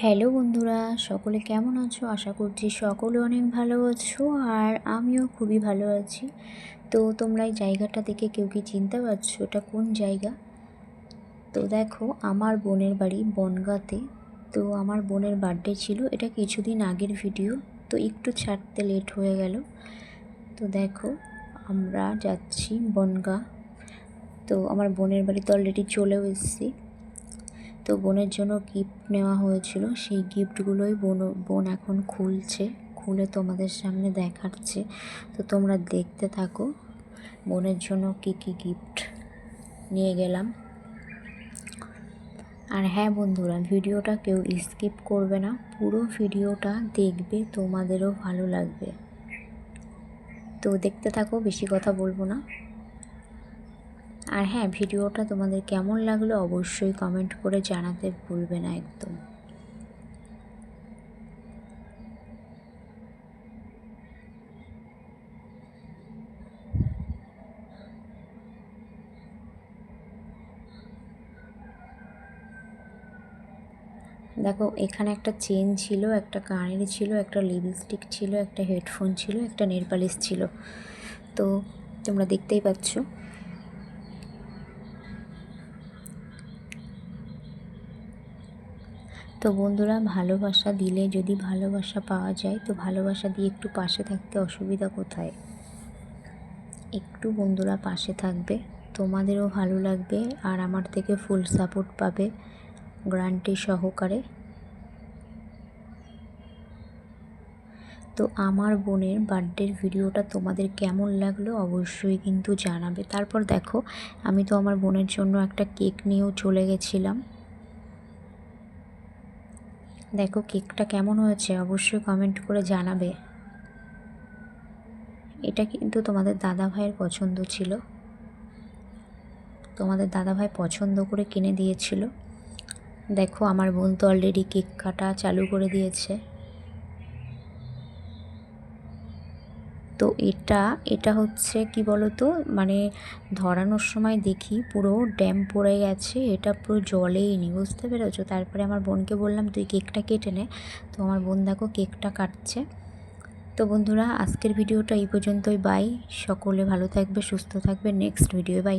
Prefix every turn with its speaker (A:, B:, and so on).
A: Hello বন্ধুরা, সকলে কেমন আছো? আশা করছি সকলে অনেক ভালো আছো আর আমিও খুবই ভালো আছি। তো তোমরা এই জায়গাটা দেখে কেউ কি চিনতে পারছ এটা কোন জায়গা? তো দেখো, আমার বোনের বাড়ি বনগাঁতে। তো আমার বোনের বার্থডে ছিল, এটা কিছুদিন আগের ভিডিও তো একটু ছাড়তে লেট হয়ে গেল। তো দেখো, আমরা যাচ্ছি বনগা। তো আমার বোনের বাড়ি তো অলরেডি চলেও এসেছি। তো বোনের জন্য গিফট নেওয়া হয়েছিল। সেই গিফটগুলোই বোন বোন এখন খুলছে, খুলে তোমাদের সামনে দেখাচ্ছে। তো তোমরা দেখতে থাকো, বোনের জন্য কী কী গিফট নিয়ে গেলাম। আর হ্যাঁ বন্ধুরা, ভিডিওটা কেউ স্কিপ করবে না, পুরো ভিডিওটা দেখবে, তোমাদেরও ভালো লাগবে। তো দেখতে থাকো, বেশি কথা বলব না। আর হ্যাঁ ভিডিওটা তোমাদের কেমন লাগল অবশ্যই কমেন্ট করে জানাতে ভুলবে না একদম। দেখো, এখানে একটা চেন ছিল, একটা কানের ছিল, একটা লিপস্টিক ছিল, একটা হেডফোন ছিল, একটা নেলপালিশ ছিল। তো তোমরা দেখতেই পাচ্ছ। তো বন্ধুরা, ভালোবাসা দিলে যদি ভালোবাসা পাওয়া যায়, তো ভালোবাসা দিয়ে একটু পাশে থাকতে অসুবিধা কোথায়? একটু বন্ধুরা পাশে থাকবে, তোমাদেরও ভালো লাগবে আর আমার থেকে ফুল সাপোর্ট পাবে গ্রান্টি সহকারে। তো আমার বোনের বার্থডের ভিডিওটা তোমাদের কেমন লাগল অবশ্যই কিন্তু জানাবে। তারপর দেখো, আমি তো আমার বোনের জন্য একটা কেক নিয়েও চলে গেছিলাম। দেখো কেকটা কেমন হয়েছে, অবশ্যই কমেন্ট করে জানাবে। এটা কিন্তু তোমাদের দাদা ভাইয়ের পছন্দ ছিল। তোমাদের দাদা ভাই পছন্দ করে কিনে দিয়েছিল। দেখো আমার বোন তো অলরেডি কেক কাটা চালু করে দিয়েছে। তো এটা এটা হচ্ছে কি বলতো? মানে ধরানোর সময় দেখি পুরো ড্যাম পড়ে গেছে, এটা পুরো জলেই নি বুঝতে পেরেছ? তারপরে আমার বোনকে বললাম, তুই কেকটা কেটে নে। তো আমার বোন দেখো কেকটা কাটছে। তো বন্ধুরা, আজকের ভিডিওটা এই পর্যন্তই, বাই। সকলে ভালো থাকবে, সুস্থ থাকবে। Next video by